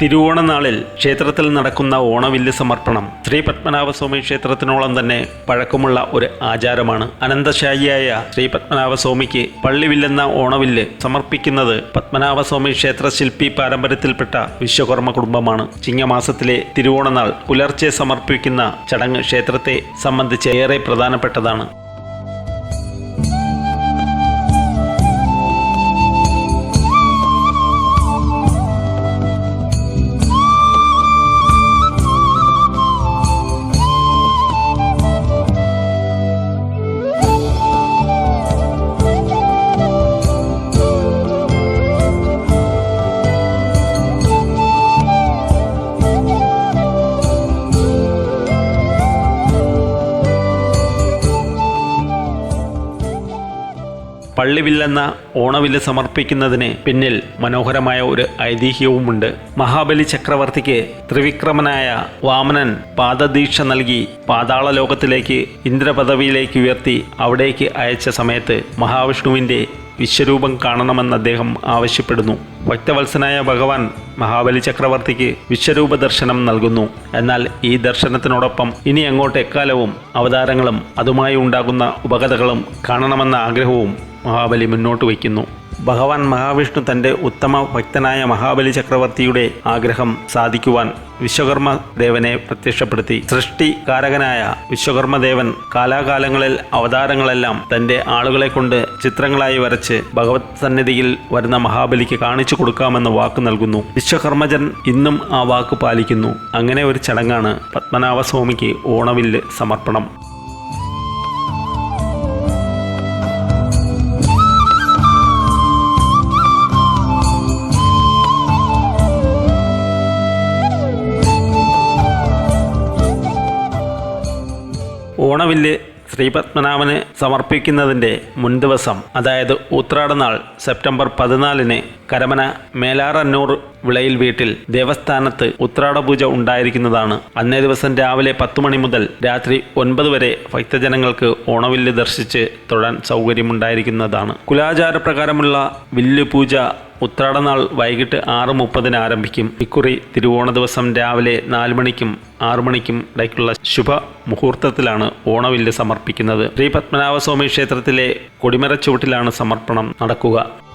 തിരുവോണനാളിൽ ക്ഷേത്രത്തിൽ നടക്കുന്ന ഓണവില്ല് സമർപ്പണം ശ്രീ പത്മനാഭസ്വാമി ക്ഷേത്രത്തിനോളം തന്നെ പഴക്കമുള്ള ഒരു ആചാരമാണ്. അനന്തശായിയായ ശ്രീ പത്മനാഭസ്വാമിക്ക് പള്ളിവില്ലെന്ന ഓണവില്ല് സമർപ്പിക്കുന്നത് പത്മനാഭസ്വാമി ക്ഷേത്ര ശില്പി പാരമ്പര്യത്തിൽപ്പെട്ട വിശ്വകർമ്മ കുടുംബമാണ്. ചിങ്ങമാസത്തിലെ തിരുവോണനാൾ പുലർച്ചെ സമർപ്പിക്കുന്ന ചടങ്ങ് ക്ഷേത്രത്തെ സംബന്ധിച്ച് ഏറെ പ്രധാനപ്പെട്ടതാണ്. പള്ളിവില്ലെന്ന ഓണവില്ല് സമർപ്പിക്കുന്നതിന് പിന്നിൽ മനോഹരമായ ഒരു ഐതിഹ്യവുമുണ്ട്. മഹാബലി ചക്രവർത്തിക്ക് ത്രിവിക്രമനായ വാമനൻ പാദദീക്ഷ നൽകി പാതാള ലോകത്തിലേക്ക് ഇന്ദ്രപദവിയിലേക്ക് ഉയർത്തി അവിടേക്ക് അയച്ച സമയത്ത് മഹാവിഷ്ണുവിന്റെ വിശ്വരൂപം കാണണമെന്ന് അദ്ദേഹം ആവശ്യപ്പെടുന്നു. ഭക്തവത്സനായ ഭഗവാൻ മഹാബലി ചക്രവർത്തിക്ക് വിശ്വരൂപ ദർശനം നൽകുന്നു. എന്നാൽ ഈ ദർശനത്തിനോടൊപ്പം ഇനി അങ്ങോട്ട് എക്കാലവും അവതാരങ്ങളും അതുമായി ഉണ്ടാകുന്ന ഉപകഥകളും കാണണമെന്ന ആഗ്രഹവും മഹാബലി മുന്നോട്ട് വയ്ക്കുന്നു. ഭഗവാൻ മഹാവിഷ്ണു തന്റെ ഉത്തമ ഭക്തനായ മഹാബലി ചക്രവർത്തിയുടെ ആഗ്രഹം സാധിക്കുവാൻ വിശ്വകർമ്മ ദേവനെ പ്രത്യക്ഷപ്പെടുത്തി. സൃഷ്ടികാരകനായ വിശ്വകർമ്മദേവൻ കാലാകാലങ്ങളിൽ അവതാരങ്ങളെല്ലാം തന്റെ ആളുകളെ കൊണ്ട് ചിത്രങ്ങളായി വരച്ച് ഭഗവത് സന്നിധിയിൽ വരുന്ന മഹാബലിക്ക് കാണിച്ചു കൊടുക്കാമെന്ന് വാക്ക് നൽകുന്നു. വിശ്വകർമ്മജൻ ഇന്നും ആ വാക്ക് പാലിക്കുന്നു. അങ്ങനെ ഒരു ചടങ്ങാണ് പത്മനാഭസ്വാമിക്ക് ഓണവില്ല് സമർപ്പണം. ഓണവില്ല് ശ്രീപത്മനാഭന് സമർപ്പിക്കുന്നതിന്റെ മുൻദിവസം അതായത് ഉത്രാടനാൾ സെപ്റ്റംബർ പതിനാലിന് കരമന മേലാറന്നൂർ വിളയിൽ വീട്ടിൽ ദേവസ്ഥാനത്ത് ഉത്രാടപൂജ ഉണ്ടായിരിക്കുന്നതാണ്. അന്നേ ദിവസം രാവിലെ പത്തു മണി മുതൽ രാത്രി ഒൻപത് വരെ ഭക്തജനങ്ങൾക്ക് ഓണവില്ല് ദർശിച്ച് തൊഴാൻ സൗകര്യമുണ്ടായിരിക്കുന്നതാണ്. കുലാചാരപ്രകാരമുള്ള വില്ല് പൂജ ഉത്രാടനാൾ വൈകിട്ട് ആറ് മുപ്പതിന് ആരംഭിക്കും. ഇക്കുറി തിരുവോണ ദിവസം രാവിലെ നാല് മണിക്കും ആറു മണിക്കും ഇടയ്ക്കുള്ള ശുഭ മുഹൂർത്തത്തിലാണ് ഓണവില്ല് സമർപ്പിക്കുന്നത്. ശ്രീ പത്മനാഭസ്വാമി ക്ഷേത്രത്തിലെ കൊടിമരച്ചുവട്ടിലാണ് സമർപ്പണം നടക്കുക.